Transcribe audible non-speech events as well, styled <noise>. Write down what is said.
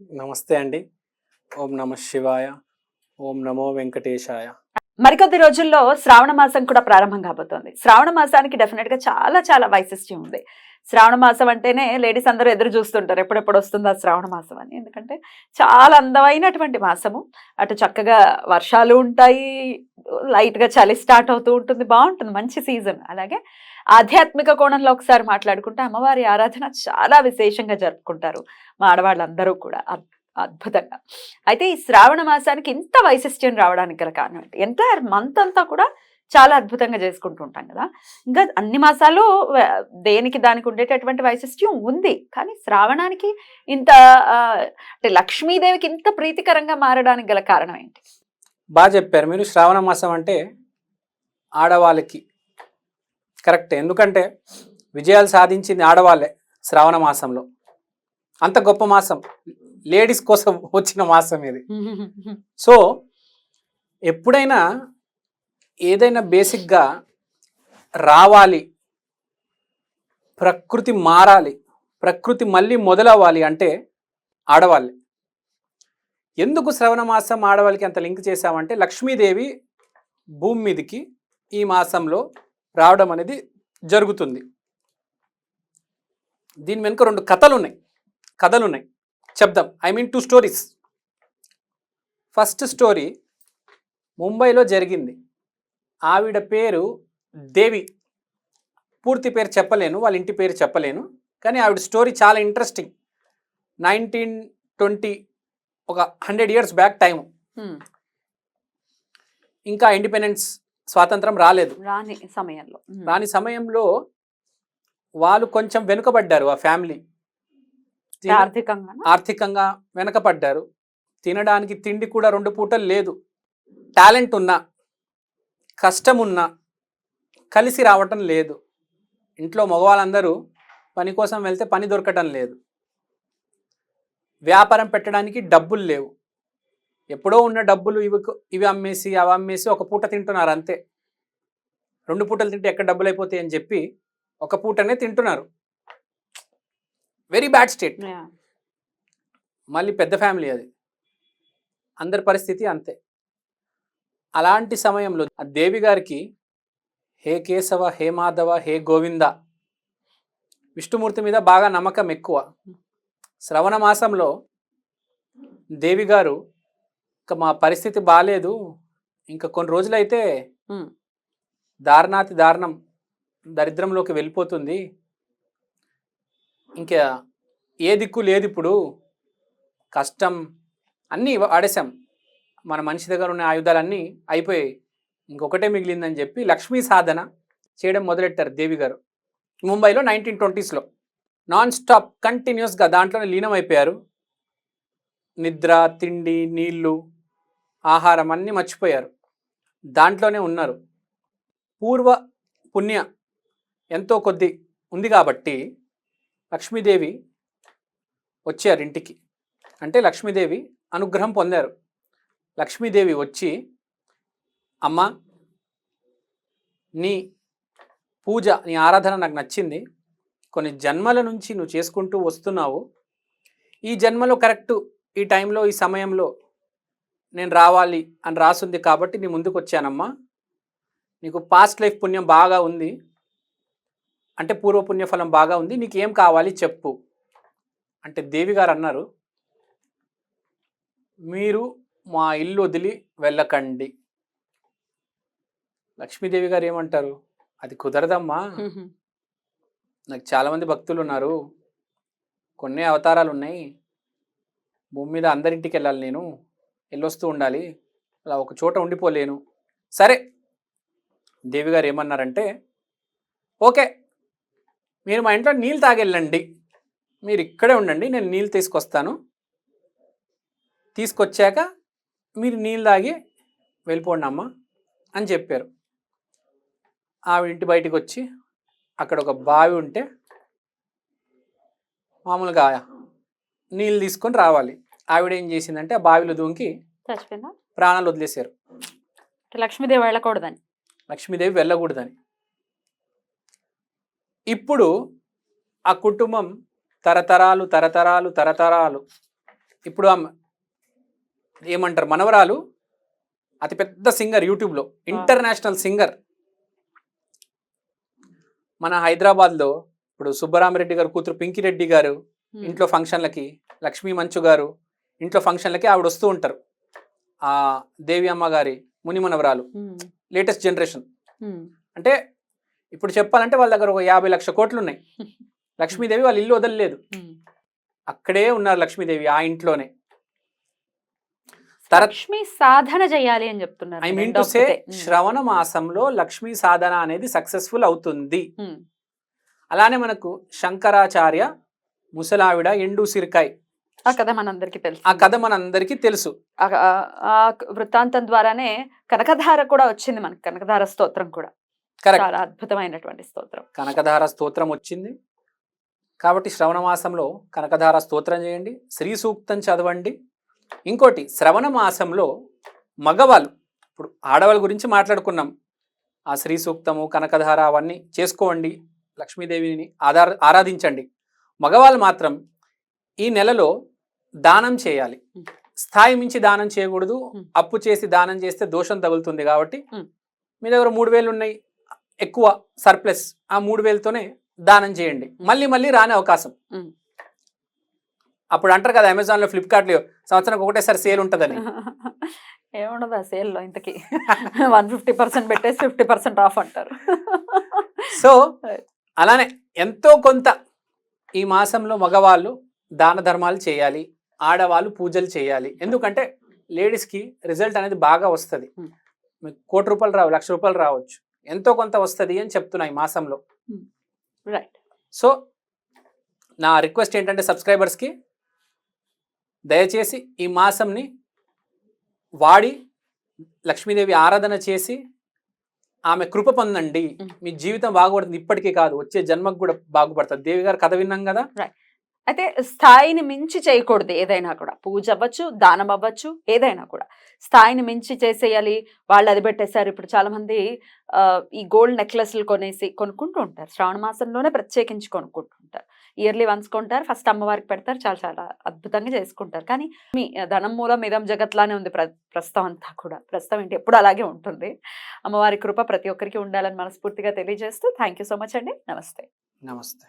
నమస్తే అండి. ఓం నమ శివాయ. ఓం నమో వెంకటేశాయ. మరికొద్ది రోజుల్లో శ్రావణ మాసం కూడా ప్రారంభం కాబోతోంది. శ్రావణ మాసానికి డెఫినెట్గా చాలా చాలా వైశిష్ట్యం ఉంది. శ్రావణ మాసం అంటేనే లేడీస్ అందరూ ఎదురు చూస్తుంటారు. ఎప్పుడెప్పుడు వస్తుందా శ్రావణ మాసం అని. ఎందుకంటే చాలా అందమైనటువంటి మాసము. అటు చక్కగా వర్షాలు ఉంటాయి. లైట్గా చలి స్టార్ట్ అవుతూ ఉంటుంది. బాగుంటుంది. మంచి సీజన్. అలాగే ఆధ్యాత్మిక కోణంలో ఒకసారి మాట్లాడుకుంటే అమ్మవారి ఆరాధన చాలా విశేషంగా జరుపుకుంటారు మా ఆడవాళ్ళందరూ కూడా. అద్- అద్భుతంగా. అయితే ఈ శ్రావణ మాసానికి ఇంత వైశిష్ట్యం రావడానికి గల కారణం ఏంటి? ఎంటైర్ మంత్ అంతా కూడా చాలా అద్భుతంగా చేసుకుంటూ ఉంటాం కదా. ఇంకా అన్ని మాసాలు దేనికి దానికి ఉండేటటువంటి వైశిష్ట్యం ఉంది. కానీ శ్రావణానికి ఇంత అంటే లక్ష్మీదేవికి ఇంత ప్రీతికరంగా మారడానికి గల కారణం ఏంటి? బాగా చెప్పారు. మీరు శ్రావణ మాసం అంటే ఆడవాళ్ళకి కరెక్ట్. ఎందుకంటే విజయాలు సాధించింది ఆడవాళ్ళే శ్రావణ మాసంలో. అంత గొప్ప మాసం. లేడీస్ కోసం వచ్చిన మాసం ఇది. సో ఎప్పుడైనా ఏదైనా బేసిక్గా రావాలి ప్రకృతి మారాలి ప్రకృతి మళ్ళీ మొదలవ్వాలి అంటే ఆడవాళ్ళే. ఎందుకు శ్రవణ మాసం ఆడవాళ్ళకి అంత లింక్ చేశామంటే లక్ష్మీదేవి భూమి మీదకి ఈ మాసంలో రావడం అనేది జరుగుతుంది. దీని వెనుక రెండు కథలు ఉన్నాయి కథలు ఉన్నాయి చెప్దాం. I mean two stories. First story ముంబైలో జరిగింది. ఆవిడ పేరు దేవి. పూర్తి పేరు చెప్పలేను వాళ్ళ ఇంటి పేరు చెప్పలేను కానీ ఆవిడ స్టోరీ చాలా ఇంట్రెస్టింగ్. నైన్టీన్ ట్వంటీ ఒక hundred years back time hmm, ఇంకా ఇండిపెండెన్స్ స్వాతంత్రం రాలేదు. రాని సమయంలో. రాని సమయంలో వాళ్ళు కొంచెం వెనుకబడ్డారు ఆ ఫ్యామిలీ. ఆర్థికంగా ఆర్థికంగా వెనకపడ్డారు తినడానికి తిండి కూడా రెండు పూటలు లేదు. టాలెంట్ ఉన్నా కష్టం ఉన్నా కలిసి రావటం లేదు. ఇంట్లో మగవాళ్ళందరూ పని కోసం వెళ్తే పని దొరకటం లేదు. వ్యాపారం పెట్టడానికి డబ్బులు లేవు. ఎప్పుడో ఉన్న డబ్బులు ఇవి ఇవి అమ్మేసి అవి అమ్మేసి ఒక పూట తింటున్నారు అంతే. రెండు పూటలు తింటే ఎక్కడ డబ్బులు అయిపోతాయి అని చెప్పి ఒక పూటనే తింటున్నారు. Very bad state. మళ్ళీ పెద్ద ఫ్యామిలీ అది. అందరి పరిస్థితి అంతే. అలాంటి సమయంలో ఆ దేవి గారికి హే కేశవ హే మాధవ హే గోవింద విష్ణుమూర్తి మీద బాగా నమ్మకం ఎక్కువ. శ్రవణ మాసంలో దేవి గారు ఇంకా మా పరిస్థితి బాగాలేదు ఇంకా కొన్ని రోజులైతే. దారుణాతి దారుణం దరిద్రంలోకి వెళ్ళిపోతుంది. ఇంకా ఏ దిక్కు లేదు ఇప్పుడు. కష్టం అన్నీ వాడేసాం మన మనిషి దగ్గర ఉన్న ఆయుధాలన్నీ అయిపోయాయి. ఇంకొకటే మిగిలిందని చెప్పి లక్ష్మీ సాధన చేయడం మొదలెట్టారు దేవి గారు. ముంబైలో నైన్టీన్ ట్వంటీస్లో నాన్ స్టాప్ కంటిన్యూస్గా దాంట్లోనే లీనమైపోయారు. నిద్ర తిండి నీళ్ళు ఆహారం అన్నీ మర్చిపోయారు. దాంట్లోనే ఉన్నారు. పూర్వ పుణ్య ఎంతో కొద్ది ఉంది కాబట్టి లక్ష్మీదేవి వచ్చారు ఇంటికి. అంటే లక్ష్మీదేవి అనుగ్రహం పొందారు. లక్ష్మీదేవి వచ్చి అమ్మ నీ పూజ నీ ఆరాధన నాకు నచ్చింది. కొన్ని జన్మల నుంచి నువ్వు చేసుకుంటూ వస్తున్నావు. ఈ జన్మలో కరెక్ట్ ఈ టైంలో ఈ సమయంలో నేను రావాలి అని రాసుంది కాబట్టి నీ ముందుకు వచ్చానమ్మా. నీకు పాస్ట్ లైఫ్ పుణ్యం బాగా ఉంది. అంటే పూర్వ పుణ్యఫలం బాగా ఉంది. నీకు ఏం కావాలి చెప్పు. అంటే దేవి గారు అన్నారు మీరు మా ఇల్లు వదిలి వెళ్ళకండి. లక్ష్మీదేవి గారు ఏమంటారు అది కుదరదమ్మా. నాకు చాలామంది భక్తులు ఉన్నారు. కొన్ని అవతారాలు ఉన్నాయి. భూమి మీద అందరింటికి వెళ్ళాలి నేను. వెళ్ళొస్తూ ఉండాలి. అలా ఒక చోట ఉండిపోలేను. సరే. దేవి గారు ఏమన్నారంటే ఓకే. మీరు మా ఇంట్లో నీళ్ళు తాగెళ్ళండి. మీరు ఇక్కడే ఉండండి. నేను నీళ్ళు తీసుకొస్తాను. తీసుకొచ్చాక మీరు నీళ్ళు తాగి వెళ్ళిపోండి అమ్మ అని చెప్పారు. ఆవిడ ఇంటి బయటికి వచ్చి అక్కడ ఒక బావి ఉంటే మామూలుగా నీళ్ళు తీసుకొని రావాలి. ఆవిడ ఏం చేసిందంటే ఆ బావిలో దూకి చచ్చిపోయిందా? ప్రాణాలు వదిలేశారు. లక్ష్మీదేవి వెళ్ళకూడదని? లక్ష్మీదేవి వెళ్ళకూడదని. ఇప్పుడు ఆ కుటుంబం తరతరాలు తరతరాలు తరతరాలు. ఇప్పుడు ఆమె ఏమంటారు మనవరాలు? అతిపెద్ద సింగర్ యూట్యూబ్లో ఇంటర్నేషనల్ సింగర్. మన హైదరాబాద్లో ఇప్పుడు సుబ్బరామరెడ్డి గారు కూతురు పింకిరెడ్డి గారు. ఇంట్లో ఫంక్షన్లకి లక్ష్మీ మంచు గారు ఇంట్లో ఫంక్షన్లకి ఆవిడ వస్తూ ఉంటారు ఆ దేవి అమ్మ గారి ముని మనవరాలు ఉమ్. Latest generation. అంటే ఇప్పుడు చెప్పాలంటే వాళ్ళ దగ్గర ఒక యాభై లక్ష కోట్లు ఉన్నాయి <laughs> లక్ష్మీదేవి వాళ్ళ ఇల్లు వదలలేదు. అక్కడే ఉన్నారు లక్ష్మీదేవి ఆ ఇంట్లోనే లక్ష్మి సాధన చేయాలి అని చెప్తున్నారు ఐ మీన్ టు సే. శ్రవణ మాసంలో లక్ష్మీ సాధన అనేది సక్సెస్ఫుల్ అవుతుంది. అలానే మనకు శంకరాచార్య ముసలావిడ ఎండు సిరికాయ్ ఆ కథ మనందరికీ తెలుసు. ఆ కథ మనందరికీ తెలుసు. ఆ- వృత్తాంతం ద్వారానే కనకధార కూడా వచ్చింది మనకి. కనకధార స్తోత్రం కూడా. చాలా అద్భుతమైనటువంటి స్తోత్రం. కనకధార స్తోత్రం వచ్చింది. కాబట్టి శ్రవణ మాసంలో కనకధార స్తోత్రం చేయండి. శ్రీ సూక్తం చదవండి. ఇంకోటి శ్రవణ మాసంలో మగవాళ్ళు ఇప్పుడు ఆడవాళ్ళ గురించి మాట్లాడుకున్నాం. ఆ శ్రీ సూక్తము కనకధార అవన్నీ చేసుకోండి. లక్ష్మీదేవిని ఆధార ఆరాధించండి. మగవాళ్ళు మాత్రం ఈ నెలలో దానం చేయాలి. స్థాయి మించి దానం చేయకూడదు. అప్పు చేసి దానం చేస్తే దోషం తగులుతుంది కాబట్టి. మీ దగ్గర మూడు వేలు ఉన్నాయి. ఎక్కువ సర్ప్లస్ ఆ మూడు వేలతోనే దానం చేయండి. మళ్ళీ మళ్ళీ రాని అవకాశం. అప్పుడు అంటారు కదా అమెజాన్లో ఫ్లిప్కార్ట్లో సంవత్సరం ఒకటేసారి సేల్ ఉంటుందని. <laughs> ఏముండదు ఆ సేల్లో ఇంతకి. <laughs> వన్ ఫిఫ్టీ పర్సెంట్ పెట్టేసి ఫిఫ్టీ పర్సెంట్ ఆఫ్ అంటారు. <laughs> సో అలానే ఎంతో కొంత ఈ మాసంలో మగవాళ్ళు దాన ధర్మాలు చేయాలి. ఆడవాళ్ళు పూజలు చేయాలి. ఎందుకంటే లేడీస్కి రిజల్ట్ అనేది బాగా వస్తుంది. మీకు కోటి రూపాయలు రావు లక్ష రూపాయలు రావచ్చు. ఎంతో కొంత వస్తుంది అని చెప్తున్నా ఈ మాసంలో. రైట్ సో నా రిక్వెస్ట్ ఏంటంటే సబ్స్క్రైబర్స్కి దయచేసి ఈ మాసంని వాడి లక్ష్మీదేవి ఆరాధన చేసి ఆమె కృప పొందండి. మీ జీవితం బాగుపడుతుంది. ఇప్పటికీ కాదు వచ్చే జన్మకు కూడా బాగుపడుతుంది. దేవి గారు కథ విన్నాం కదా? అయితే స్థాయిని మించి చేయకూడదు ఏదైనా కూడా. పూజ అవ్వచ్చు దానం అవ్వచ్చు ఏదైనా కూడా. స్థాయిని మించి చేసేయాలి వాళ్ళు అది పెట్టేశారు. ఇప్పుడు చాలామంది ఈ గోల్డ్ నెక్లెస్లు కొనేసి కొనుక్కుంటూ ఉంటారు. శ్రావణ మాసంలోనే ప్రత్యేకించి కొనుక్కుంటూ ఉంటారు. ఇయర్లీ వన్స్ కొంటారు ఫస్ట్ అమ్మవారికి పెడతారు చాలా చాలా అద్భుతంగా చేసుకుంటారు. కానీ మీ ధనం మూలం ఇదం జగత్లానే ఉంది ప్ర ప్రస్తుతం అంతా కూడా. ప్రస్తుతం ఏంటి ఎప్పుడు అలాగే ఉంటుంది. అమ్మవారి కృప ప్రతి ఒక్కరికి ఉండాలని మనస్ఫూర్తిగా తెలియజేస్తూ థ్యాంక్ యూ సో మచ్ అండి. నమస్తే. నమస్తే.